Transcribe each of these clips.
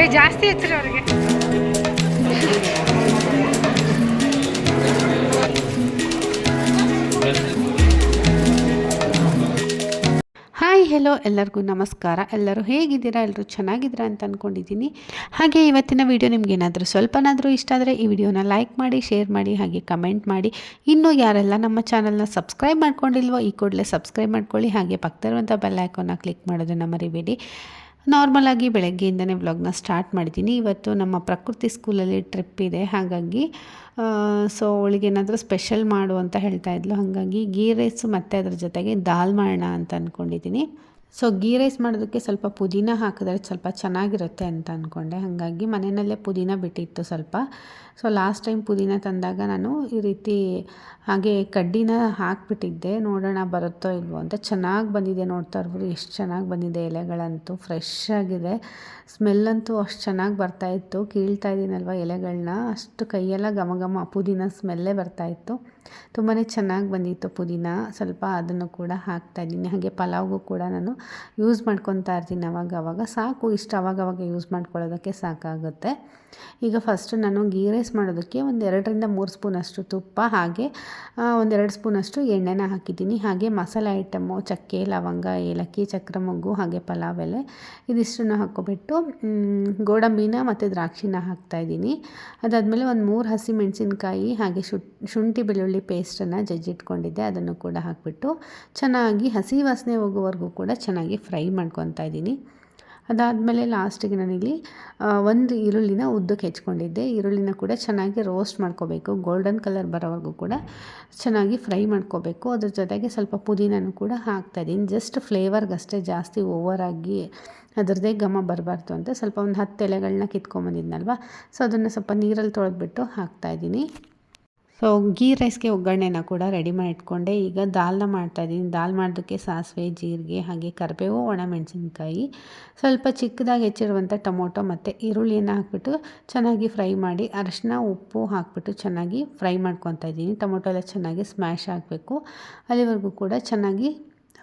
ಏ ಜಾಸ್ತಿ ಹೆಚ್ಚಿರಿ ಅವ್ರಿಗೆ. ಹೆಲೋ, ಎಲ್ಲರಿಗೂ ನಮಸ್ಕಾರ. ಎಲ್ಲರೂ ಹೇಗಿದ್ದೀರಾ? ಎಲ್ಲರೂ ಚೆನ್ನಾಗಿದ್ದೀರಾ ಅಂತ ಅಂದ್ಕೊಂಡಿದ್ದೀನಿ ಹಾಗೆ ಇವತ್ತಿನ ವಿಡಿಯೋ ನಿಮ್ಗೆ ಏನಾದರೂ ಸ್ವಲ್ಪನಾದರೂ ಇಷ್ಟ ಆದರೆ ಈ ವಿಡಿಯೋನ ಲೈಕ್ ಮಾಡಿ, ಶೇರ್ ಮಾಡಿ, ಹಾಗೆ ಕಮೆಂಟ್ ಮಾಡಿ. ಇನ್ನೂ ಯಾರೆಲ್ಲ ನಮ್ಮ ಚಾನಲ್ನ ಸಬ್ಸ್ಕ್ರೈಬ್ ಮಾಡ್ಕೊಂಡಿಲ್ವೋ, ಈ ಕೂಡಲೇ ಸಬ್ಸ್ಕ್ರೈಬ್ ಮಾಡ್ಕೊಳ್ಳಿ. ಹಾಗೆ ಪಕ್ಕದಿರುವಂಥ ಬೆಲ್ ಐಕಾನ್ನ ಕ್ಲಿಕ್ ಮಾಡೋದನ್ನು ಮರಿಬೇಡಿ. ನಾರ್ಮಲಾಗಿ ಬೆಳಗ್ಗೆಯಿಂದನೇ ವ್ಲಾಗ್ನ ಸ್ಟಾರ್ಟ್ ಮಾಡಿದ್ದೀನಿ. ಇವತ್ತು ನಮ್ಮ ಪ್ರಕೃತಿ ಸ್ಕೂಲಲ್ಲಿ ಟ್ರಿಪ್ ಇದೆ. ಹಾಗಾಗಿ ಸೊ ಅವಳಿಗೆ ಏನಾದರೂ ಸ್ಪೆಷಲ್ ಮಾಡು ಅಂತ ಹೇಳ್ತಾ ಇದ್ಲು. ಹಾಗಾಗಿ ಗೀ ರೈಸು ಮತ್ತು ಅದ್ರ ಜೊತೆಗೆ ದಾಲ್ ಮಾಡೋಣ ಅಂತ ಅಂದ್ಕೊಂಡಿದ್ದೀನಿ ಸೊ ಗೀ ರೈಸ್ ಮಾಡೋದಕ್ಕೆ ಸ್ವಲ್ಪ ಪುದೀನ ಹಾಕಿದ್ರೆ ಸ್ವಲ್ಪ ಚೆನ್ನಾಗಿರುತ್ತೆ ಅಂತ ಅಂದ್ಕೊಂಡೆ ಹಾಗಾಗಿ ಮನೆಯಲ್ಲೇ ಪುದೀನ ಬಿಟ್ಟಿತ್ತು ಸ್ವಲ್ಪ. ಸೊ ಲಾಸ್ಟ್ ಟೈಮ್ ಪುದೀನ ತಂದಾಗ ನಾನು ಈ ರೀತಿ ಹಾಗೆ ಕಡ್ಡಿನ ಹಾಕಿಬಿಟ್ಟಿದ್ದೆ. ನೋಡೋಣ ಬರುತ್ತೋ ಇಲ್ವೋ ಅಂತ. ಚೆನ್ನಾಗಿ ಬಂದಿದೆ ನೋಡ್ತಾ ಇರ್ಬೋದು. ಎಷ್ಟು ಚೆನ್ನಾಗಿ ಬಂದಿದೆ ಎಲೆಗಳಂತೂ. ಫ್ರೆಶ್ ಆಗಿದೆ. ಸ್ಮೆಲ್ಲಂತೂ ಅಷ್ಟು ಚೆನ್ನಾಗಿ ಬರ್ತಾಯಿತ್ತು ಕೀಳ್ತಾ ಇದ್ದೀನಲ್ವ ಎಲೆಗಳನ್ನ ಅಷ್ಟು ಕೈಯೆಲ್ಲ ಘಮ ಘಮ ಪುದೀನ ಸ್ಮೆಲ್ಲೇ ಬರ್ತಾಯಿತ್ತು ತುಂಬಾ ಚೆನ್ನಾಗಿ ಬಂದಿತ್ತು ಪುದೀನ. ಸ್ವಲ್ಪ ಅದನ್ನು ಕೂಡ ಹಾಕ್ತಾಯಿದ್ದೀನಿ ಹಾಗೆ ಪಲಾವ್ಗೂ ಕೂಡ ನಾನು ಯೂಸ್ ಮಾಡ್ಕೊತಾ ಇರ್ತೀನಿ ಅವಾಗ ಅವಾಗ. ಸಾಕು, ಇಷ್ಟು ಅವಾಗ ಅವಾಗ ಯೂಸ್ ಮಾಡ್ಕೊಳ್ಳೋದಕ್ಕೆ ಸಾಕಾಗುತ್ತೆ. ಈಗ ಫಸ್ಟ್ ನಾನು ಗೀ ರೈಸ್ ಮಾಡೋದಕ್ಕೆ ಒಂದು ಎರಡರಿಂದ ಮೂರು ಸ್ಪೂನಷ್ಟು ತುಪ್ಪ, ಹಾಗೆ ಒಂದೆರಡು ಸ್ಪೂನಷ್ಟು ಎಣ್ಣೆನ ಹಾಕಿದ್ದೀನಿ. ಹಾಗೆ ಮಸಾಲೆ ಐಟಮು, ಚಕ್ಕೆ, ಲವಂಗ, ಏಲಕ್ಕಿ ಚಕ್ರ ಮೊಗ್ಗು ಹಾಗೆ ಪಲಾವ್ ಎಲೆ ಇದಿಷ್ಟನ್ನು ಹಾಕ್ಕೊಬಿಟ್ಟು ಗೋಡಂಬಿನ ಮತ್ತು ದ್ರಾಕ್ಷಿನ ಹಾಕ್ತಾಯಿದ್ದೀನಿ ಅದಾದಮೇಲೆ ಒಂದು ಮೂರು ಹಸಿ ಮೆಣಸಿನ್ಕಾಯಿ, ಹಾಗೆ ಶುಂಠಿ ಬೆಳ್ಳುಳ್ಳಿ ಪೇಸ್ಟನ್ನು ಜಜ್ಜಿಟ್ಕೊಂಡಿದ್ದೆ. ಅದನ್ನು ಕೂಡ ಹಾಕಿಬಿಟ್ಟು ಚೆನ್ನಾಗಿ ಹಸಿ ವಾಸನೆ ಹೋಗೋವರೆಗೂ ಕೂಡ ಚೆನ್ನಾಗಿ ಫ್ರೈ ಮಾಡ್ಕೊತಾ ಇದ್ದೀನಿ. ಅದಾದಮೇಲೆ ಲಾಸ್ಟಿಗೆ ನಾನಿಲ್ಲಿ ಒಂದು ಈರುಳ್ಳಿನ ಉದ್ದಕ್ಕೆ ಹೆಚ್ಕೊಂಡಿದ್ದೆ. ಈರುಳ್ಳಿನ ಕೂಡ ಚೆನ್ನಾಗಿ ರೋಸ್ಟ್ ಮಾಡ್ಕೋಬೇಕು. ಗೋಲ್ಡನ್ ಕಲರ್ ಬರೋವರೆಗೂ ಕೂಡ ಚೆನ್ನಾಗಿ ಫ್ರೈ ಮಾಡ್ಕೋಬೇಕು. ಅದ್ರ ಜೊತೆಗೆ ಸ್ವಲ್ಪ ಪುದೀನೂ ಕೂಡ ಹಾಕ್ತಾಯಿದ್ದೀನಿ ಜಸ್ಟ್ ಫ್ಲೇವರ್ಗಷ್ಟೇ ಜಾಸ್ತಿ ಓವರಾಗಿ ಅದರದ್ದೇ ಘಮ ಬರಬಾರ್ದು ಅಂತ ಸ್ವಲ್ಪ ಒಂದು ಹತ್ತು ಎಲೆಗಳನ್ನ ಕಿತ್ಕೊಂಬಂದಿದ್ನಲ್ವ? ಸೊ ಅದನ್ನು ಸ್ವಲ್ಪ ನೀರಲ್ಲಿ ತೊಳೆದ್ಬಿಟ್ಟು ಹಾಕ್ತಾಯಿದ್ದೀನಿ ಸೊ ಗೀ ರೈಸ್ಗೆ ಒಗ್ಗರಣೆನ ಕೂಡ ರೆಡಿ ಮಾಡಿ ಇಟ್ಕೊಂಡೆ ಈಗ ದಾಲ್ನ ಮಾಡ್ತಾಯಿದ್ದೀನಿ ದಾಲ್ ಮಾಡೋದಕ್ಕೆ ಸಾಸಿವೆ, ಜೀರಿಗೆ, ಹಾಗೆ ಕರಿಬೇವು, ಒಣಮೆಣಸಿನ್ಕಾಯಿ. ಸ್ವಲ್ಪ ಚಿಕ್ಕದಾಗಿ ಹೆಚ್ಚಿರುವಂಥ ಟೊಮೊಟೊ ಮತ್ತು ಈರುಳ್ಳಿಯನ್ನು ಹಾಕ್ಬಿಟ್ಟು ಚೆನ್ನಾಗಿ ಫ್ರೈ ಮಾಡಿ, ಅರಶಿನ, ಉಪ್ಪು ಹಾಕ್ಬಿಟ್ಟು ಚೆನ್ನಾಗಿ ಫ್ರೈ ಮಾಡ್ಕೊತಾ ಇದ್ದೀನಿ ಟೊಮೊಟೊ ಎಲ್ಲ ಚೆನ್ನಾಗಿ ಸ್ಮ್ಯಾಶ್ ಆಗಬೇಕು. ಅಲ್ಲಿವರೆಗೂ ಕೂಡ ಚೆನ್ನಾಗಿ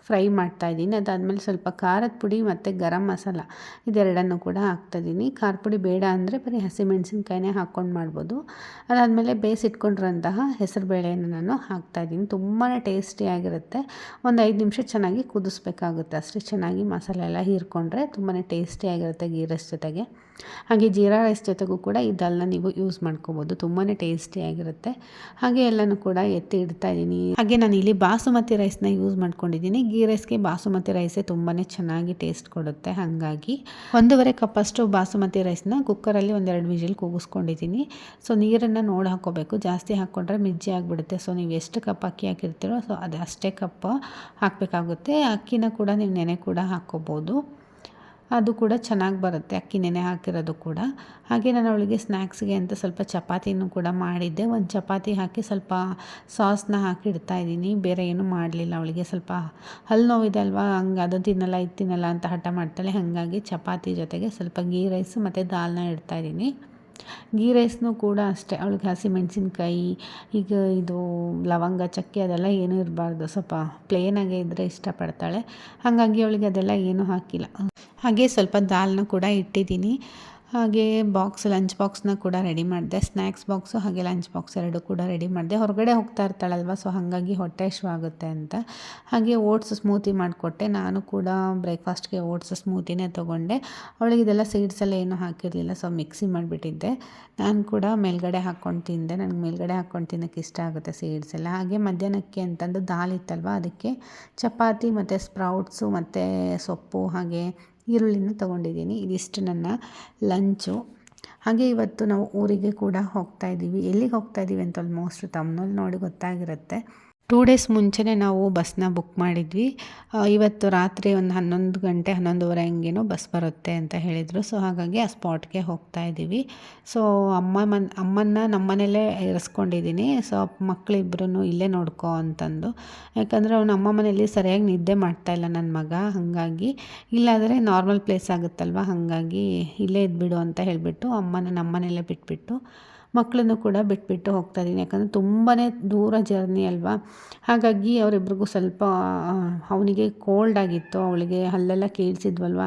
ಫ್ರೈ ಮಾಡ್ತಾಯಿದ್ದೀನಿ ಅದಾದಮೇಲೆ ಸ್ವಲ್ಪ ಖಾರದ ಪುಡಿ ಮತ್ತು ಗರಂ ಮಸಾಲ ಇದೆರಡನ್ನು ಕೂಡ ಹಾಕ್ತಾಯಿದ್ದೀನಿ ಖಾರ ಪುಡಿ ಬೇಡ ಅಂದರೆ ಬರೀ ಹಸಿಮೆಣಸಿನ್ಕಾಯಿನೇ ಹಾಕ್ಕೊಂಡು ಮಾಡ್ಬೋದು. ಅದಾದಮೇಲೆ ಬೇಯಿಸಿಟ್ಕೊಂಡಿರೋಂತಹ ಹೆಸರುಬೇಳೆಯನ್ನು ನಾನು ಹಾಕ್ತಾಯಿದ್ದೀನಿ ತುಂಬಾ ಟೇಸ್ಟಿಯಾಗಿರುತ್ತೆ ಒಂದು ಐದು ನಿಮಿಷ ಚೆನ್ನಾಗಿ ಕುದಿಸ್ಬೇಕಾಗುತ್ತೆ. ಅಷ್ಟೇ ಚೆನ್ನಾಗಿ ಮಸಾಲೆ ಎಲ್ಲ ಹೀರ್ಕೊಂಡ್ರೆ ತುಂಬಾ ಟೇಸ್ಟಿಯಾಗಿರುತ್ತೆ ಗೀ ರೈಸ್ ಜೊತೆಗೆ. ಹಾಗೆ ಜೀರಾ ರೈಸ್ ಜೊತೆಗೂ ಕೂಡ ಈ ದಾಲ್ನ ನೀವು ಯೂಸ್ ಮಾಡ್ಕೋಬೋದು. ತುಂಬಾ ಟೇಸ್ಟಿಯಾಗಿರುತ್ತೆ ಹಾಗೆ ಎಲ್ಲನೂ ಕೂಡ ಎತ್ತಿ ಇಡ್ತಾ ಇದ್ದೀನಿ. ಹಾಗೆ ನಾನು ಇಲ್ಲಿ ಬಾಸುಮತಿ ರೈಸ್ನ ಯೂಸ್ ಮಾಡ್ಕೊಂಡಿದ್ದೀನಿ. ಗೀ ರೈಸ್ಗೆ ಬಾಸುಮತಿ ರೈಸೇ ತುಂಬಾ ಚೆನ್ನಾಗಿ ಟೇಸ್ಟ್ ಕೊಡುತ್ತೆ. ಹಾಗಾಗಿ ಒಂದೂವರೆ ಕಪ್ಪಷ್ಟು ಬಾಸುಮತಿ ರೈಸ್ನ ಕುಕ್ಕರಲ್ಲಿ ಒಂದೆರಡು ವಿಜಿಲ್ ಕೂಗಿಸ್ಕೊಂಡಿದ್ದೀನಿ. ಸೊ ನೀರನ್ನು ನೋಡಿ ಹಾಕೋಬೇಕು ಜಾಸ್ತಿ ಹಾಕ್ಕೊಂಡ್ರೆ ಮಿಜ್ಜಿ ಆಗಿಬಿಡುತ್ತೆ. ಸೊ ನೀವು ಎಷ್ಟು ಕಪ್ ಅಕ್ಕಿ ಹಾಕಿರ್ತೀರೋ ಸೊ ಅದು ಅಷ್ಟೇ ಕಪ್ ಹಾಕಬೇಕಾಗುತ್ತೆ. ಅಕ್ಕಿನ ಕೂಡ ನೀವು ನೆನೆ ಕೂಡ ಹಾಕ್ಕೋಬೋದು. ಅದು ಕೂಡ ಚೆನ್ನಾಗಿ ಬರುತ್ತೆ, ಅಕ್ಕಿ ನೆನೆ ಹಾಕಿರೋದು ಕೂಡ. ಹಾಗೆ ನಾನು ಅವಳಿಗೆ ಸ್ನ್ಯಾಕ್ಸ್ಗೆ ಅಂತ ಸ್ವಲ್ಪ ಚಪಾತಿನೂ ಕೂಡ ಮಾಡಿದ್ದೆ. ಒಂದು ಚಪಾತಿ ಹಾಕಿ ಸ್ವಲ್ಪ ಸಾಸ್ನ ಹಾಕಿ ಇಡ್ತಾ ಇದ್ದೀನಿ. ಬೇರೆ ಏನೂ ಮಾಡಲಿಲ್ಲ ಅವಳಿಗೆ. ಸ್ವಲ್ಪ ಹಲ್ಲು ನೋವಿದೆ ಅಲ್ವಾ? ಹಂಗೆ ಅದು ತಿನ್ನಲ್ಲ, ಇದು ತಿನ್ನಲ್ಲ ಅಂತ ಹಠ ಮಾಡ್ತಾಳೆ. ಹಾಗಾಗಿ ಚಪಾತಿ ಜೊತೆಗೆ ಸ್ವಲ್ಪ ಗೀ ರೈಸ್ ಮತ್ತು ದಾಲ್ನ ಇಡ್ತಾಯಿದ್ದೀನಿ ಗೀ ರೈಸ್ನೂ ಕೂಡ ಅಷ್ಟೇ. ಅವಳಿಗೆ ಹಸಿಮೆಣ್ಸಿನ್ಕಾಯಿ, ಈಗ ಇದು ಲವಂಗ, ಚಕ್ಕೆ ಅದೆಲ್ಲ ಏನೂ ಇರಬಾರ್ದು. ಸ್ವಲ್ಪ ಪ್ಲೇನಾಗೆ ಇದ್ದರೆ ಇಷ್ಟಪಡ್ತಾಳೆ. ಹಾಗಾಗಿ ಅವಳಿಗೆ ಅದೆಲ್ಲ ಏನೂ ಹಾಕಿಲ್ಲ. ಹಾಗೆ ಸ್ವಲ್ಪ ದಾಲ್ನ ಕೂಡ ಇಟ್ಟಿದ್ದೀನಿ. ಹಾಗೆ ಬಾಕ್ಸ್ ಲಂಚ್ ಬಾಕ್ಸ್ನ ಕೂಡ ರೆಡಿ ಮಾಡಿದೆ. ಸ್ನ್ಯಾಕ್ಸ್ ಬಾಕ್ಸು ಹಾಗೆ ಲಂಚ್ ಬಾಕ್ಸ್ ಎರಡು ಕೂಡ ರೆಡಿ ಮಾಡಿದೆ. ಹೊರಗಡೆ ಹೋಗ್ತಾ ಇರ್ತಾಳಲ್ವ ಸೊ ಹಾಗಾಗಿ ಹೊಟ್ಟೆ ಆಗುತ್ತೆ ಅಂತ. ಹಾಗೆ ಓಟ್ಸ್ ಸ್ಮೂತಿ ಮಾಡಿಕೊಟ್ಟೆ. ನಾನು ಕೂಡ ಬ್ರೇಕ್ಫಾಸ್ಟ್ಗೆ ಓಟ್ಸ್ ಸ್ಮೂತಿನೇ ತೊಗೊಂಡೆ. ಅವಳಿಗೆ ಇದೆಲ್ಲ ಸೀಡ್ಸ್ ಎಲ್ಲ ಏನೂ ಹಾಕಿರಲಿಲ್ಲ ಸೊ ಮಿಕ್ಸಿ ಮಾಡಿಬಿಟ್ಟಿದ್ದೆ. ನಾನು ಕೂಡ ಮೇಲ್ಗಡೆ ಹಾಕ್ಕೊಂಡು ತಿಂದೆ. ನನಗೆ ಮೇಲ್ಗಡೆ ಹಾಕ್ಕೊಂಡು ತಿನ್ನೋಕ್ಕೆ ಇಷ್ಟ ಆಗುತ್ತೆ ಸೀಡ್ಸ್ ಎಲ್ಲ. ಹಾಗೆ ಮಧ್ಯಾಹ್ನಕ್ಕೆ ಅಂತಂದು ದಾಲ್ ಇತ್ತಲ್ವ, ಅದಕ್ಕೆ ಚಪಾತಿ ಮತ್ತು ಸ್ಪ್ರೌಟ್ಸು ಮತ್ತು ಸೊಪ್ಪು ಹಾಗೆ ಈರುಳ್ಳಿನ ತೊಗೊಂಡಿದ್ದೀನಿ. ಇದಿಷ್ಟು ನನ್ನ ಲಂಚು. ಹಾಗೆ ಇವತ್ತು ನಾವು ಊರಿಗೆ ಕೂಡ ಹೋಗ್ತಾ ಇದ್ದೀವಿ. ಎಲ್ಲಿಗೆ ಹೋಗ್ತಾ ಇದ್ದೀವಿ ಅಂತ ಆಲ್ಮೋಸ್ಟ್ ತಮ್ಮನಲ್ಲಿ ನೋಡಿ ಗೊತ್ತಾಗಿರುತ್ತೆ. ಟೂ ಡೇಸ್ ಮುಂಚೆನೇ ನಾವು ಬಸ್ನ ಬುಕ್ ಮಾಡಿದ್ವಿ. ಇವತ್ತು ರಾತ್ರಿ ಒಂದು ಹನ್ನೊಂದು ಗಂಟೆ, ಹನ್ನೊಂದುವರೆ ಹಂಗೇನೋ ಬಸ್ ಬರುತ್ತೆ ಅಂತ ಹೇಳಿದರು. ಸೊ ಹಾಗಾಗಿ ಆ ಸ್ಪಾಟ್ಗೆ ಹೋಗ್ತಾ ಇದ್ದೀವಿ. ಸೊ ಅಮ್ಮ ಮನ್, ಅಮ್ಮನ್ನ ನಮ್ಮನೇಲೇ ಇರಿಸ್ಕೊಂಡಿದ್ದೀನಿ. ಸೊ ಮಕ್ಕಳಿಬ್ರು ಇಲ್ಲೇ ನೋಡ್ಕೊ ಅಂತಂದು. ಯಾಕಂದರೆ ಅವನು ಅಮ್ಮ ಮನೇಲಿ ಸರಿಯಾಗಿ ನಿದ್ದೆ ಮಾಡ್ತಾ ಇಲ್ಲ ನನ್ನ ಮಗ. ಹಾಗಾಗಿ ಇಲ್ಲಾದರೆ ನಾರ್ಮಲ್ ಪ್ಲೇಸ್ ಆಗುತ್ತಲ್ವ? ಹಾಗಾಗಿ ಇಲ್ಲೇ ಇದ್ಬಿಡು ಅಂತ ಹೇಳಿಬಿಟ್ಟು ಅಮ್ಮನ ನಮ್ಮನೇಲೇ ಬಿಟ್ಬಿಟ್ಟು ಮಕ್ಕಳನ್ನು ಕೂಡ ಬಿಟ್ಬಿಟ್ಟು ಹೋಗ್ತಾ ಇದ್ದೀನಿ. ಯಾಕಂದರೆ ತುಂಬಾ ದೂರ ಜರ್ನಿ ಅಲ್ವಾ? ಹಾಗಾಗಿ ಅವರಿಬ್ರಿಗೂ ಸ್ವಲ್ಪ ಅವನಿಗೆ ಕೋಲ್ಡ್ ಆಗಿತ್ತು. ಅವಳಿಗೆ ಅಲ್ಲೆಲ್ಲ ಕೇಳಿಸಿದ್ವಲ್ವ?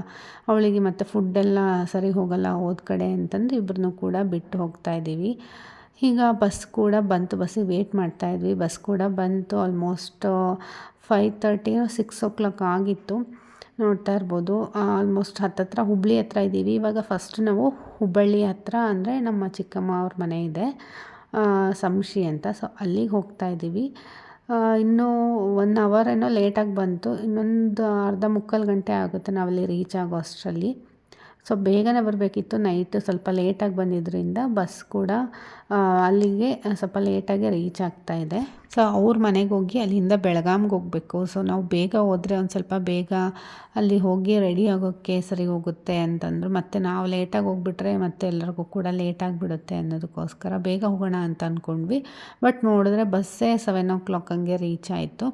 ಅವಳಿಗೆ ಮತ್ತು ಫುಡ್ಡೆಲ್ಲ ಸರಿ ಹೋಗಲ್ಲ ಹೋದ ಕಡೆ ಅಂತಂದು ಇಬ್ಬರನ್ನೂ ಕೂಡ ಬಿಟ್ಟು ಹೋಗ್ತಾ ಇದ್ದೀವಿ. ಈಗ ಬಸ್ ಕೂಡ ಬಂತು. ಬಸ್ಸಿಗೆ ವೇಟ್ ಮಾಡ್ತಾಯಿದ್ವಿ ಬಸ್ ಕೂಡ ಬಂತು. Almost five thirty six o'clock ಆಗಿತ್ತು. ನೋಡ್ತಾ ಇರ್ಬೋದು. ಆಲ್ಮೋಸ್ಟ್ ಹತ್ತತ್ರ ಹುಬ್ಬಳ್ಳಿ ಹತ್ರ ಇದ್ದೀವಿ. ಇವಾಗ ಫಸ್ಟ್ ನಾವು ಹುಬ್ಬಳ್ಳಿ ಹತ್ರ ಅಂದರೆ ನಮ್ಮ ಚಿಕ್ಕಮ್ಮ ಅವ್ರ ಮನೆ ಇದೆ. ಸಂಶಿ ಅಂತ. ಸೊ ಅಲ್ಲಿಗೆ ಹೋಗ್ತಾ ಇದ್ದೀವಿ. ಇನ್ನೂ ಒನ್ ಅವರ್ ಏನೋ ಲೇಟಾಗಿ ಬಂತು. ಇನ್ನೊಂದು ಅರ್ಧ ಮುಕ್ಕಾಲು ಗಂಟೆ ಆಗುತ್ತೆ ನಾವಲ್ಲಿ ರೀಚ್ ಆಗೋ ಅಷ್ಟರಲ್ಲಿ. ಸೊ ಬೇಗನೆ ಬರಬೇಕಿತ್ತು. ನೈಟ್ ಸ್ವಲ್ಪ ಲೇಟಾಗಿ ಬಂದಿದ್ದರಿಂದ ಬಸ್ ಕೂಡ ಅಲ್ಲಿಗೆ ಸ್ವಲ್ಪ ಲೇಟಾಗಿ ರೀಚ್ ಆಗ್ತಾ ಇದೆ. ಸೊ ಅವ್ರ ಮನೆಗೆ ಹೋಗಿ ಅಲ್ಲಿಂದ ಬೆಳಗಾಮ್ಗೆ ಹೋಗಬೇಕು. ಸೊ ನಾವು ಬೇಗ ಹೋದರೆ ಒಂದು ಸ್ವಲ್ಪ ಬೇಗ ಅಲ್ಲಿ ಹೋಗಿ ರೆಡಿ ಆಗೋಕ್ಕೆ ಸರಿ ಹೋಗುತ್ತೆ ಅಂತಂದರು. ಮತ್ತು ನಾವು ಲೇಟಾಗಿ ಹೋಗ್ಬಿಟ್ರೆ ಮತ್ತೆ ಎಲ್ಲರಿಗೂ ಕೂಡ ಲೇಟಾಗಿ ಬಿಡುತ್ತೆ ಅನ್ನೋದಕ್ಕೋಸ್ಕರ ಬೇಗ ಹೋಗೋಣ ಅಂತ ಅಂದ್ಕೊಂಡ್ವಿ ಬಟ್ ನೋಡಿದ್ರೆ ಬಸ್ಸೇ ಸೆವೆನ್ ಓ ಕ್ಲಾಕ್ ಹಂಗೆ ರೀಚ್ ಆಯಿತು.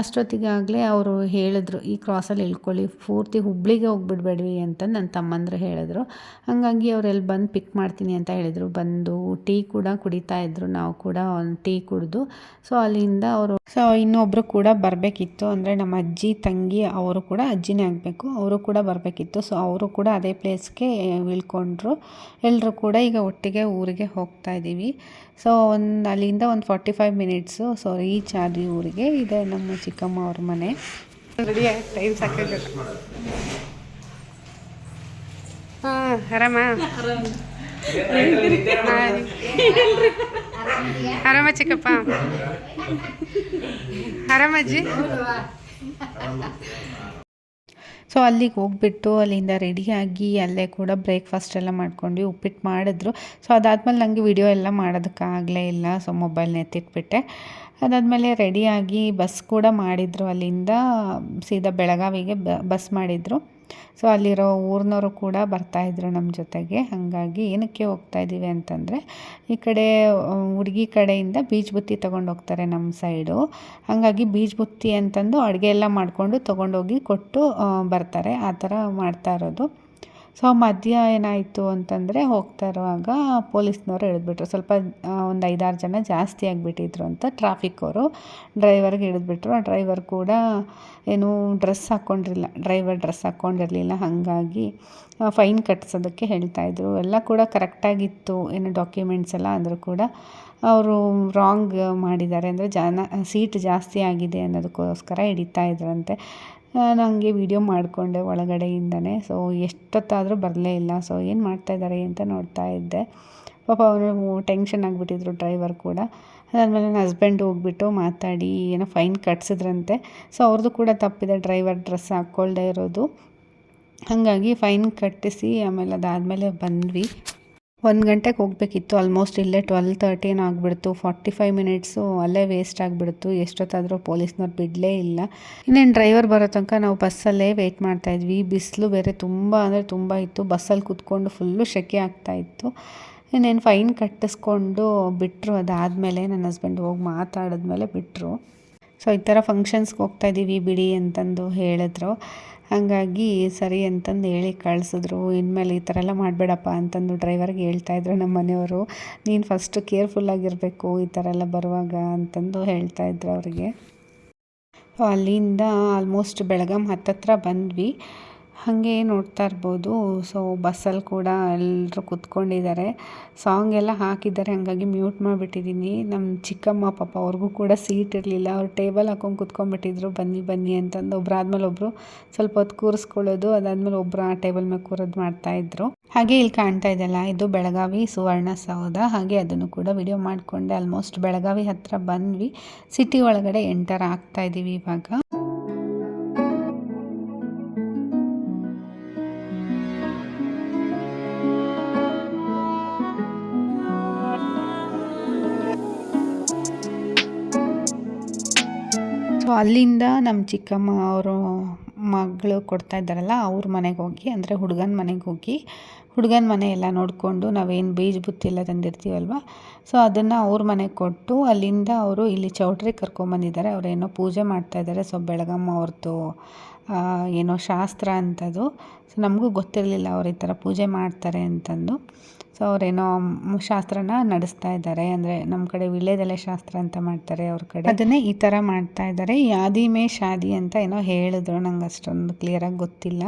ಅಷ್ಟೊತ್ತಿಗಾಗಲೇ ಅವರು ಹೇಳಿದ್ರು, ಈ ಕ್ರಾಸಲ್ಲಿ ಇಳ್ಕೊಳ್ಳಿ, ಪೂರ್ತಿ ಹುಬ್ಳಿಗೆ ಹೋಗ್ಬಿಡ್ಬೇಡ್ವಿ ಅಂತ ನನ್ನ ತಮ್ಮಂದರು ಹೇಳಿದ್ರು. ಹಾಗಾಗಿ ಅವರೆಲ್ಲಿ ಬಂದು ಪಿಕ್ ಮಾಡ್ತೀನಿ ಅಂತ ಹೇಳಿದರು. ಬಂದು ಟೀ ಕೂಡ ಕುಡಿತಾ ಇದ್ರು, ನಾವು ಕೂಡ ಒಂದು ಟೀ ಕುಡಿದು. ಸೊ ಅಲ್ಲಿಂದ ಅವರು ಸೊ ಇನ್ನೊಬ್ಬರು ಕೂಡ ಬರಬೇಕಿತ್ತು. ಅಂದರೆ ನಮ್ಮ ಅಜ್ಜಿ, ತಂಗಿ, ಅವರು ಕೂಡ ಅಜ್ಜಿನೇ ಆಗಬೇಕು. ಅವರು ಕೂಡ ಬರಬೇಕಿತ್ತು. ಸೊ ಅವರು ಕೂಡ ಅದೇ ಪ್ಲೇಸ್ಗೆ ಇಳ್ಕೊಂಡ್ರು. ಎಲ್ಲರೂ ಕೂಡ ಈಗ ಒಟ್ಟಿಗೆ ಊರಿಗೆ ಹೋಗ್ತಾ ಇದ್ದೀವಿ ಸೊ ಒಂದು ಅಲ್ಲಿಂದ ಒಂದು forty five minutes so reach ಆದ್ವಿ ಊರಿಗೆ ಇದೆ ನಮ್ಮ ಚಿಕ್ಕಮ್ಮ ಅವ್ರ ಮನೆ. ರೆಡಿ ಟೈಮ್ ಸಾಕಾಗ ಹಾಂ ಆರಾಮ? ಆರಾಮ ಚಿಕ್ಕಪ್ಪ? ಆರಾಮಜ್ಜಿ ಸೊ ಅಲ್ಲಿಗೆ ಹೋಗ್ಬಿಟ್ಟು ಅಲ್ಲಿಂದ ರೆಡಿಯಾಗಿ ಅಲ್ಲೇ ಕೂಡ ಬ್ರೇಕ್ಫಾಸ್ಟ್ ಎಲ್ಲ ಮಾಡ್ಕೊಂಡು ಉಪ್ಪಿಟ್ಟು ಮಾಡಿದ್ರು. ಸೊ ಅದಾದಮೇಲೆ ನನಗೆ ವಿಡಿಯೋ ಎಲ್ಲ ಮಾಡೋದಕ್ಕಾಗಲೇ ಇಲ್ಲ. ಸೊ ಮೊಬೈಲ್ನ ಎತ್ತಿಟ್ಬಿಟ್ಟೆ ಅದಾದಮೇಲೆ ರೆಡಿಯಾಗಿ ಬಸ್ ಕೂಡ ಮಾಡಿದರು ಅಲ್ಲಿಂದ. ಸೀದಾ ಬೆಳಗಾವಿಗೆ ಬಸ್ ಮಾಡಿದರು. ಸೊ ಅಲ್ಲಿರೋ ಊರಿನವರು ಕೂಡ ಬರ್ತಾಯಿದ್ರು ನಮ್ಮ ಜೊತೆಗೆ. ಹಾಗಾಗಿ ಏನಕ್ಕೆ ಹೋಗ್ತಾ ಇದ್ದೀವಿ ಅಂತಂದರೆ, ಈ ಕಡೆ ಹುಡುಗಿ ಕಡೆಯಿಂದ ಬೀಜ ಬುತ್ತಿ ತೊಗೊಂಡು ಹೋಗ್ತಾರೆ ನಮ್ಮ ಸೈಡು. ಹಾಗಾಗಿ ಬೀಜ ಬುತ್ತಿ ಅಂತಂದು ಅಡುಗೆ ಎಲ್ಲ ಮಾಡಿಕೊಂಡು ತೊಗೊಂಡೋಗಿ ಕೊಟ್ಟು ಬರ್ತಾರೆ. ಆ ಥರ ಮಾಡ್ತಾ ಇರೋದು. ಸೊ ಮಧ್ಯ ಏನಾಯಿತು ಅಂತಂದರೆ ಹೋಗ್ತಾ ಇರುವಾಗ ಪೊಲೀಸ್ನವರು ಹಿಡಿದ್ಬಿಟ್ರು. ಸ್ವಲ್ಪ ಒಂದು ಐದಾರು ಜನ ಜಾಸ್ತಿ ಆಗಿಬಿಟ್ಟಿದ್ರು ಅಂತ ಟ್ರಾಫಿಕ್ ಅವರು ಡ್ರೈವರ್ಗೆ ಹಿಡಿದ್ಬಿಟ್ರು. ಆ ಡ್ರೈವರ್ ಕೂಡ ಏನು ಡ್ರೆಸ್ ಹಾಕ್ಕೊಂಡಿರಲಿಲ್ಲ ಡ್ರೈವರ್ ಡ್ರೆಸ್ ಹಾಕ್ಕೊಂಡಿರಲಿಲ್ಲ ಹಾಗಾಗಿ ಫೈನ್ ಕಟ್ಸೋದಕ್ಕೆ ಹೇಳ್ತಾಯಿದ್ರು ಎಲ್ಲ ಕೂಡ ಕರೆಕ್ಟಾಗಿತ್ತು. ಏನು ಡಾಕ್ಯುಮೆಂಟ್ಸ್ ಎಲ್ಲ ಅಂದರೂ ಕೂಡ ಅವರು ರಾಂಗ್ ಮಾಡಿದ್ದಾರೆ. ಅಂದರೆ ಜನ, ಸೀಟ್ ಜಾಸ್ತಿ ಆಗಿದೆ ಅನ್ನೋದಕ್ಕೋಸ್ಕರ ಹಿಡಿತಾ ಇದ್ರಂತೆ. ನಾನು ಹಂಗೆ ವೀಡಿಯೋ ಮಾಡಿಕೊಂಡೆ ಒಳಗಡೆಯಿಂದನೇ. ಸೊ ಎಷ್ಟೊತ್ತಾದರೂ ಬರಲೇ ಇಲ್ಲ. ಸೊ ಏನು ಮಾಡ್ತಾಯಿದ್ದಾರೆ ಅಂತ ನೋಡ್ತಾ ಇದ್ದೆ. ಪಾಪ ಅವರು ಟೆನ್ಷನ್ ಆಗಿಬಿಟ್ಟಿದ್ರು ಡ್ರೈವರ್ ಕೂಡ. ಅದಾದಮೇಲೆ ನನ್ನ ಹಸ್ಬೆಂಡ್ ಹೋಗ್ಬಿಟ್ಟು ಮಾತಾಡಿ, ಏನೋ ಫೈನ್ ಕಟ್ಸಿದ್ರಂತೆ. ಸೊ ಅವ್ರದ್ದು ಕೂಡ ತಪ್ಪಿದೆ ಡ್ರೈವರ್ ಡ್ರೆಸ್ ಹಾಕ್ಕೊಳ್ದೇ ಇರೋದು. ಹಾಗಾಗಿ ಫೈನ್ ಕಟ್ಟಿಸಿ, ಆಮೇಲೆ ಅದಾದಮೇಲೆ ಬಂದ್ವಿ. ಒಂದು ಗಂಟೆಗೆ ಹೋಗಬೇಕಿತ್ತು. ಆಲ್ಮೋಸ್ಟ್ ಇಲ್ಲೇ ಟ್ವೆಲ್ ತರ್ಟೀನ್ ಆಗಿಬಿಡ್ತು. ಫಾರ್ಟಿ ಫೈವ್ ಮಿನಿಟ್ಸು ಅಲ್ಲೇ ವೇಸ್ಟ್ ಆಗಿಬಿಡ್ತು. ಎಷ್ಟೊತ್ತಾದರೂ ಪೊಲೀಸ್ನವ್ರು ಬಿಡಲೇ ಇಲ್ಲ. ಇನ್ನೇನು ಡ್ರೈವರ್ ಬರೋ ತನಕ ನಾವು ಬಸ್ಸಲ್ಲೇ ವೆಯ್ಟ್ ಮಾಡ್ತಾಯಿದ್ವಿ ಬಿಸಿಲು ಬೇರೆ ತುಂಬ ಅಂದರೆ ತುಂಬ ಇತ್ತು. ಬಸ್ಸಲ್ಲಿ ಕೂತ್ಕೊಂಡು ಫುಲ್ಲು ಸೆಕೆ ಆಗ್ತಾಯಿತ್ತು ಇನ್ನೇನು ಫೈನ್ ಕಟ್ಟಿಸ್ಕೊಂಡು ಬಿಟ್ಟರು ಅದಾದಮೇಲೆ ನನ್ನ ಹಸ್ಬೆಂಡ್ ಹೋಗಿ ಮಾತಾಡಿದ್ಮೇಲೆ ಬಿಟ್ಟರು ಸೊ ಈ ಥರ ಫಂಕ್ಷನ್ಸ್ಗೆ ಹೋಗ್ತಾಯಿದ್ದೀವಿ ಬಿಡಿ ಅಂತಂದು ಹೇಳಿದ್ರು. ಹಾಗಾಗಿ ಸರಿ ಅಂತಂದು ಹೇಳಿ ಕಳಿಸಿದ್ರು. ಇನ್ಮೇಲೆ ಈ ಥರ ಎಲ್ಲ ಮಾಡಬೇಡಪ್ಪ ಅಂತಂದು ಡ್ರೈವರ್ಗೆ ಹೇಳ್ತಾಯಿದ್ರು ನಮ್ಮ ಮನೆಯವರು. ನೀನು ಫಸ್ಟು ಕೇರ್ಫುಲ್ಲಾಗಿರಬೇಕು ಈ ಥರ ಎಲ್ಲ ಬರುವಾಗ ಅಂತಂದು ಹೇಳ್ತಾಯಿದ್ರು ಅವರಿಗೆ. ಅಲ್ಲಿಂದ ಆಲ್ಮೋಸ್ಟ್ ಬೆಳಗಾಂ ಹತ್ತತ್ರ ಬಂದ್ವಿ. ಹಾಗೆ ನೋಡ್ತಾ ಇರ್ಬೋದು. ಸೊ ಬಸ್ಸಲ್ಲಿ ಕೂಡ ಎಲ್ಲರೂ ಕುತ್ಕೊಂಡಿದ್ದಾರೆ. ಸಾಂಗ್ ಎಲ್ಲ ಹಾಕಿದ್ದಾರೆ. ಹಾಗಾಗಿ ಮ್ಯೂಟ್ ಮಾಡಿಬಿಟ್ಟಿದ್ದೀನಿ. ನಮ್ಮ ಚಿಕ್ಕಮ್ಮ, ಪಾಪ ಅವ್ರಿಗೂ ಕೂಡ ಸೀಟ್ ಇರಲಿಲ್ಲ. ಅವ್ರು ಟೇಬಲ್ ಹಾಕೊಂಡು ಕೂತ್ಕೊಂಡ್ಬಿಟ್ಟಿದ್ರು. ಬನ್ನಿ ಬನ್ನಿ ಅಂತಂದು ಒಬ್ರಾದ್ಮೇಲೆ ಒಬ್ಬರು ಸ್ವಲ್ಪ ಹೊತ್ತು ಕೂರಿಸ್ಕೊಳ್ಳೋದು. ಅದಾದಮೇಲೆ ಒಬ್ಬರು ಆ ಟೇಬಲ್ ಮೇಲೆ ಕೂರೋದು ಮಾಡ್ತಾಯಿದ್ರು ಹಾಗೆ ಇಲ್ಲಿ ಕಾಣ್ತಾ ಇದೆಯಲ್ಲ ಇದು ಬೆಳಗಾವಿ ಸುವರ್ಣ ಸೌಧ. ಹಾಗೆ ಅದನ್ನು ಕೂಡ ವಿಡಿಯೋ ಮಾಡಿಕೊಂಡೆ. ಆಲ್ಮೋಸ್ಟ್ ಬೆಳಗಾವಿ ಹತ್ರ ಬಂದ್ವಿ. ಸಿಟಿ ಒಳಗಡೆ ಎಂಟರ್ ಆಗ್ತಾ ಇದ್ದೀವಿ ಇವಾಗ. ಅಲ್ಲಿಂದ ನಮ್ಮ ಚಿಕ್ಕಮ್ಮ ಅವರು ಮಗಳು ಕೊಡ್ತಾ ಇದ್ದಾರಲ್ಲ, ಅವ್ರ ಮನೆಗೆ ಹೋಗಿ, ಅಂದರೆ ಹುಡುಗನ ಮನೆಗೆ ಹೋಗಿ, ಹುಡುಗನ ಮನೆ ಎಲ್ಲ ನೋಡಿಕೊಂಡು ನಾವೇನು ಬೀಜ ಬುತ್ತಿ ಎಲ್ಲ ತಂದಿರ್ತೀವಲ್ವ? ಸೊ ಅದನ್ನು ಅವ್ರ ಮನೆಗೆ ಕೊಟ್ಟು ಅಲ್ಲಿಂದ ಅವರು ಇಲ್ಲಿ ಚೌಟ್ರಿಗೆ ಕರ್ಕೊಂಬಂದಿದ್ದಾರೆ ಅವರೇನೋ ಪೂಜೆ ಮಾಡ್ತಾಯಿದ್ದಾರೆ ಸೊ ಬೆಳಗಮ್ಮ ಅವ್ರದ್ದು ಏನೋ ಶಾಸ್ತ್ರ ಅಂಥದ್ದು ಸೊ ನಮಗೂ ಗೊತ್ತಿರಲಿಲ್ಲ ಅವ್ರು ಈ ಥರ ಪೂಜೆ ಮಾಡ್ತಾರೆ ಅಂತಂದು. ಸೊ ಅವರೇನೋ ಶಾಸ್ತ್ರನ ನಡೆಸ್ತಾ ಇದ್ದಾರೆ. ಅಂದರೆ ನಮ್ಮ ಕಡೆ ವಿಳ್ಯದೆಲೆ ಶಾಸ್ತ್ರ ಅಂತ ಮಾಡ್ತಾರೆ ಅವ್ರ ಕಡೆ. ಅದನ್ನೇ ಈ ಥರ ಮಾಡ್ತಾ ಇದ್ದಾರೆ. ಯಾದಿ ಮೇ ಶಾದಿ ಅಂತ ಏನೋ ಹೇಳಿದ್ರು. ನಂಗೆ ಅಷ್ಟೊಂದು ಕ್ಲಿಯರಾಗಿ ಗೊತ್ತಿಲ್ಲ.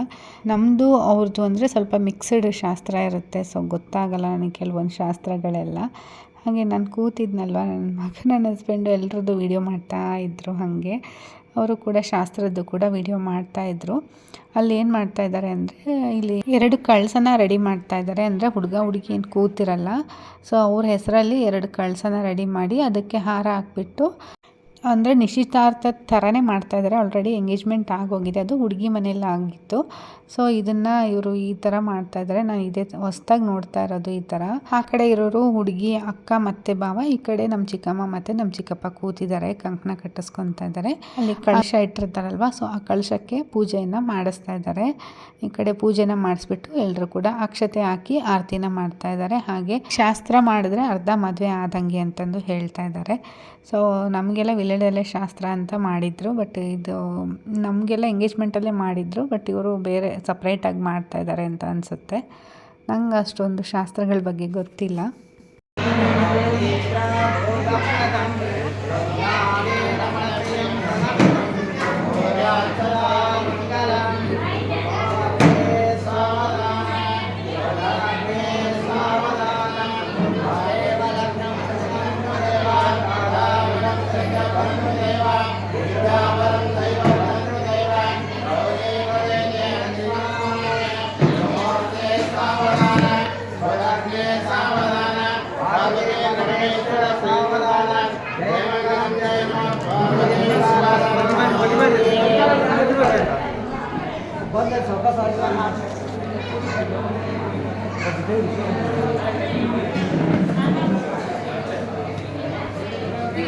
ನಮ್ಮದು ಅವ್ರದ್ದು ಅಂದರೆ ಸ್ವಲ್ಪ ಮಿಕ್ಸ್ಡ್ ಶಾಸ್ತ್ರ ಇರುತ್ತೆ. ಸೊ ಗೊತ್ತಾಗಲ್ಲ ನನಗೆ ಕೆಲವೊಂದು ಶಾಸ್ತ್ರಗಳೆಲ್ಲ. ಹಾಗೆ ನಾನು ಕೂತಿದ್ನಲ್ವ? ನನ್ನ ಮಗ ನನ್ನ ಹಸ್ಬೆಂಡು ಎಲ್ಲರದ್ದು ವೀಡಿಯೋ ಮಾಡ್ತಾ ಇದ್ದರು ಹಾಗೆ. ಅವರು ಕೂಡ ಶಾಸ್ತ್ರದ್ದು ಕೂಡ ವಿಡಿಯೋ ಮಾಡ್ತಾಯಿದ್ರು ಅಲ್ಲಿ ಏನು ಮಾಡ್ತಾ ಇದ್ದಾರೆ ಅಂದರೆ, ಇಲ್ಲಿ ಎರಡು ಕಳಸನ ರೆಡಿ ಮಾಡ್ತಾ ಇದ್ದಾರೆ ಅಂದರೆ ಹುಡುಗ ಹುಡುಗಿ ಏನು ಕೂತಿರಲ್ಲ. ಸೊ ಅವ್ರ ಹೆಸರಲ್ಲಿ ಎರಡು ಕಳಸನ ರೆಡಿ ಮಾಡಿ, ಅದಕ್ಕೆ ಹಾರ ಹಾಕ್ಬಿಟ್ಟು ಅಂದರೆ ನಿಶ್ಚಿತಾರ್ಥದ ಥರನೇ ಮಾಡ್ತಾ ಇದ್ದಾರೆ ಆಲ್ರೆಡಿ ಎಂಗೇಜ್ಮೆಂಟ್ ಆಗೋಗಿದೆ. ಅದು ಹುಡುಗಿ ಮನೇಲಿ ಆಗಿತ್ತು. ಸೊ ಇದನ್ನು ಇವರು ಈ ಥರ ಮಾಡ್ತಾ ಇದ್ದಾರೆ ನಾನು ಇದೇ ಹೊಸ್ದಾಗಿ ನೋಡ್ತಾ ಇರೋದು ಈ ಥರ. ಆ ಕಡೆ ಇರೋರು ಹುಡುಗಿ ಅಕ್ಕ ಮತ್ತೆ ಭಾವ ಈ ಕಡೆ ನಮ್ಮ ಚಿಕ್ಕಮ್ಮ ಮತ್ತು ನಮ್ಮ ಚಿಕ್ಕಪ್ಪ ಕೂತಿದ್ದಾರೆ ಕಂಕಣ ಕಟ್ಟಿಸ್ಕೊತಾ ಇದ್ದಾರೆ ಅಲ್ಲಿ ಕಳಶ ಇಟ್ಟಿರ್ತಾರಲ್ವ? ಸೊ ಆ ಕಳಶಕ್ಕೆ ಪೂಜೆಯನ್ನು ಮಾಡಿಸ್ತಾ ಇದ್ದಾರೆ ಈ ಕಡೆ ಪೂಜೆನ ಮಾಡಿಸ್ಬಿಟ್ಟು ಎಲ್ಲರೂ ಕೂಡ ಅಕ್ಷತೆ ಹಾಕಿ ಆರತಿನ ಮಾಡ್ತಾ ಇದ್ದಾರೆ ಹಾಗೆ ಶಾಸ್ತ್ರ ಮಾಡಿದ್ರೆ ಅರ್ಧ ಮದುವೆ ಆದಂಗೆ ಅಂತಂದು ಹೇಳ್ತಾ ಇದ್ದಾರೆ ಸೊ ನಮಗೆಲ್ಲ ವಿಲೆಡೆಲೆ ಶಾಸ್ತ್ರ ಅಂತ ಮಾಡಿದ್ರು ಬಟ್ ಇದು ನಮಗೆಲ್ಲ ಎಂಗೇಜ್ಮೆಂಟಲ್ಲೇ ಮಾಡಿದರು ಬಟ್ ಇವರು ಬೇರೆ ಸಪ್ರೇಟಾಗಿ ಮಾಡ್ತಾ ಇದ್ದಾರೆ ಅಂತ ಅನಿಸುತ್ತೆ. ನಂಗೆ ಅಷ್ಟೊಂದು ಶಾಸ್ತ್ರಗಳ ಬಗ್ಗೆ ಗೊತ್ತಿಲ್ಲ.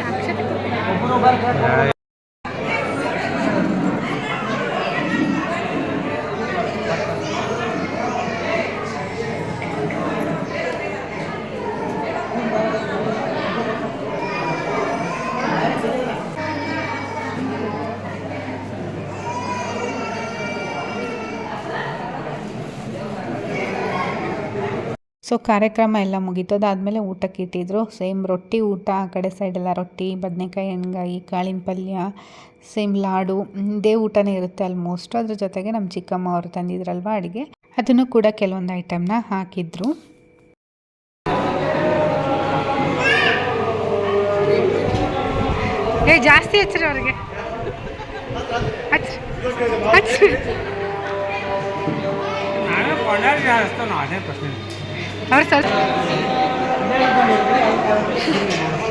একসাথে ಸೊ ಕಾರ್ಯಕ್ರಮ ಎಲ್ಲ ಮುಗೀತು. ಅದಾದಮೇಲೆ ಊಟಕ್ಕೆ ಇಟ್ಟಿದ್ರು. ಸೇಮ್ ರೊಟ್ಟಿ ಊಟ, ಆ ಕಡೆ ಸೈಡೆಲ್ಲ ರೊಟ್ಟಿ, ಬದನೆಕಾಯಿ ಎಣ್ಗಾಯಿ ಕಾಳಿನ ಪಲ್ಯ ಸೇಮ್ ಲಾಡು. ಇದೇ ಊಟನೇ ಇರುತ್ತೆ ಆಲ್ಮೋಸ್ಟ್ ಅದ್ರ ಜೊತೆಗೆ ನಮ್ಮ ಚಿಕ್ಕಮ್ಮ ಅವರು ತಂದಿದ್ರಲ್ವ ಅಡುಗೆ. ಅದನ್ನು ಕೂಡ ಕೆಲವೊಂದು ಐಟಮ್ನ ಹಾಕಿದ್ರು. ಏ, ಜಾಸ್ತಿ ಹಚ್ಚರಿ ಅವ್ರಿಗೆ. ಹಚ್ಚಿ ಹಚ್ಚಿ ನಾನೇ ಪ್ರಶ್ನೆ. ಅವ್ರು ಸ್ವಲ್ಪ ಇಲ್ಲಿ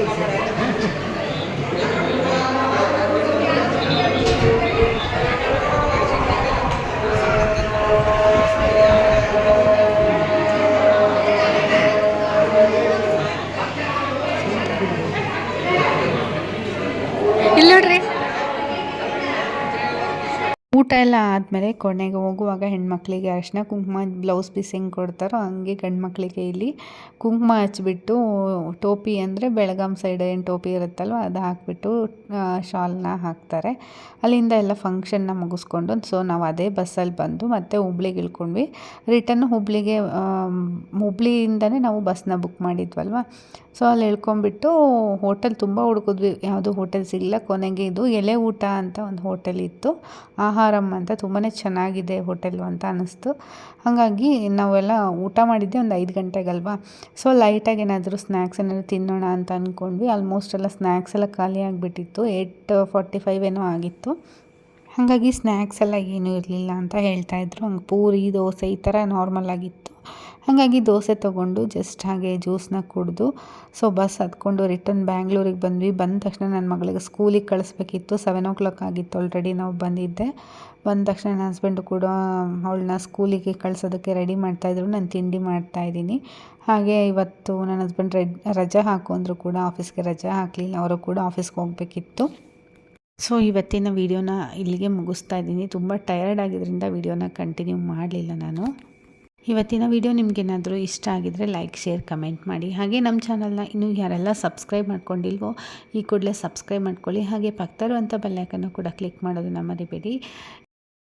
ಕೊನೆಗೆ ಹೋಗುವಾಗ ಹೆಣ್ಮಕ್ಳಿಗೆ ಅರಿಶಿನ ಕುಂಕುಮ, ಬ್ಲೌಸ್ ಪೀಸ್ ಹೆಂಗೆ ಕೊಡ್ತಾರೋ ಹಂಗೆ ಗಂಡು ಮಕ್ಕಳಿಗೆ ಇಲ್ಲಿ ಕುಂಕುಮ ಹಚ್ಬಿಟ್ಟು ಟೋಪಿ ಅಂದರೆ ಬೆಳಗಾಂ ಸೈಡ್ ಏನು ಟೋಪಿ ಇರುತ್ತಲ್ವ ಅದು ಹಾಕ್ಬಿಟ್ಟು ಶಾಲ್ನ ಹಾಕ್ತಾರೆ. ಅಲ್ಲಿಂದ ಎಲ್ಲ ಫಂಕ್ಷನ್ನ ಮುಗಿಸ್ಕೊಂಡು ಸೊ ನಾವು ಅದೇ ಬಸ್ಸಲ್ಲಿ ಬಂದು ಮತ್ತೆ ಹುಬ್ಳಿಗೆ ಇಳ್ಕೊಂಡ್ವಿ. ರಿಟರ್ನ್ ಹುಬ್ಳಿಗೆ ಹುಬ್ಳಿಯಿಂದನೇ ನಾವು ಬಸ್ನ ಬುಕ್ ಮಾಡಿದ್ವಲ್ವ. ಸೊ ಅಲ್ಲಿ ಇಳ್ಕೊಂಬಿಟ್ಟು ಹೋಟೆಲ್ ತುಂಬ ಹುಡುಕಿದ್ವಿ. ಯಾವುದು ಹೋಟೆಲ್ ಸಿಗಲಿಲ್ಲ, ಕೊನೆಗೆ ಇದು ಎಲೆ ಊಟ ಅಂತ ಒಂದು ಹೋಟೆಲ್ ಇತ್ತು. ಆಹಾರಂ ಅಂತ ತುಂಬಾ ಚೆನ್ನಾಗಿದೆ ಹೋಟೆಲು ಅಂತ ಅನ್ನಿಸ್ತು. ಹಾಗಾಗಿ ನಾವೆಲ್ಲ ಊಟ ಮಾಡಿದ್ದೆ ಒಂದು ಐದು ಗಂಟೆಗಲ್ವಾ. ಸೊ ಲೈಟಾಗಿ ಏನಾದರೂ ಸ್ನ್ಯಾಕ್ಸ್ ಏನಾದರೂ ತಿನ್ನೋಣ ಅಂತ ಅಂದ್ಕೊಂಡ್ವಿ ಆಲ್ಮೋಸ್ಟ್ ಎಲ್ಲ ಸ್ನ್ಯಾಕ್ಸ್ ಎಲ್ಲ ಖಾಲಿ ಆಗಿಬಿಟ್ಟಿತ್ತು. ಏಯ್ಟ್ ಫಾರ್ಟಿ ಫೈವ್ ಏನೋ ಆಗಿತ್ತು. ಹಾಗಾಗಿ ಸ್ನ್ಯಾಕ್ಸ್ ಎಲ್ಲ ಏನೂ ಇರಲಿಲ್ಲ ಅಂತ ಹೇಳ್ತಾಯಿದ್ರು ಹಂಗೆ ಪೂರಿ, ದೋಸೆ ಈ ಥರ ನಾರ್ಮಲ್ ಆಗಿತ್ತು. ಹಾಗಾಗಿ ದೋಸೆ ತೊಗೊಂಡು ಜಸ್ಟ್ ಹಾಗೆ ಜ್ಯೂಸನ್ನ ಕುಡಿದು ಸೊ ಬಸ್ ಹತ್ಕೊಂಡು ರಿಟರ್ನ್ ಬ್ಯಾಂಗ್ಳೂರಿಗೆ ಬಂದ್ವಿ. ಬಂದ ತಕ್ಷಣ ನನ್ನ ಮಗಳಿಗೆ ಸ್ಕೂಲಿಗೆ ಕಳಿಸ್ಬೇಕಿತ್ತು. ಸೆವೆನ್ ಓ ಕ್ಲಾಕ್ ಆಗಿತ್ತು ಆಲ್ರೆಡಿ ನಾವು ಬಂದಿದ್ದೆ. ಬಂದ ತಕ್ಷಣ ನನ್ನ ಹಸ್ಬೆಂಡು ಕೂಡ ಅವಳನ್ನ ಸ್ಕೂಲಿಗೆ ಕಳಿಸೋದಕ್ಕೆ ರೆಡಿ ಮಾಡ್ತಾಯಿದ್ರು ನಾನು ತಿಂಡಿ ಮಾಡ್ತಾಯಿದ್ದೀನಿ ಹಾಗೆ ಇವತ್ತು ನನ್ನ ಹಸ್ಬೆಂಡ್ ರೆಡ್, ರಜಾ ಹಾಕು ಅಂದರೂ ಕೂಡ ಆಫೀಸ್ಗೆ ರಜಾ ಹಾಕಲಿಲ್ಲ. ಅವರು ಕೂಡ ಆಫೀಸ್ಗೆ ಹೋಗಬೇಕಿತ್ತು. ಸೊ ಇವತ್ತಿನ ವೀಡಿಯೋನ ಇಲ್ಲಿಗೆ ಮುಗಿಸ್ತಾ ಇದ್ದೀನಿ. ತುಂಬ ಟಯರ್ಡ್ ಆಗಿದ್ದರಿಂದ ವೀಡಿಯೋನ ಕಂಟಿನ್ಯೂ ಮಾಡಲಿಲ್ಲ ನಾನು. ಇವತ್ತಿನ ವಿಡಿಯೋ ನಿಮಗೇನಾದರೂ ಇಷ್ಟ ಆಗಿದರೆ ಲೈಕ್ ಶೇರ್ ಕಮೆಂಟ್ ಮಾಡಿ. ಹಾಗೆ ನಮ್ಮ ಚಾನಲ್ನ ಇನ್ನೂ ಯಾರೆಲ್ಲ ಸಬ್ಸ್ಕ್ರೈಬ್ ಮಾಡ್ಕೊಂಡಿಲ್ವೋ ಈ ಕೂಡಲೇ ಸಬ್ಸ್ಕ್ರೈಬ್ ಮಾಡ್ಕೊಳ್ಳಿ. ಹಾಗೆ ಪಕ್ಕದಲ್ಲಿರುವಂಥ ಬೆಲ್ಲೈಕನ್ನು ಕೂಡ ಕ್ಲಿಕ್ ಮಾಡೋದನ್ನ ಮರಿಬೇಡಿ.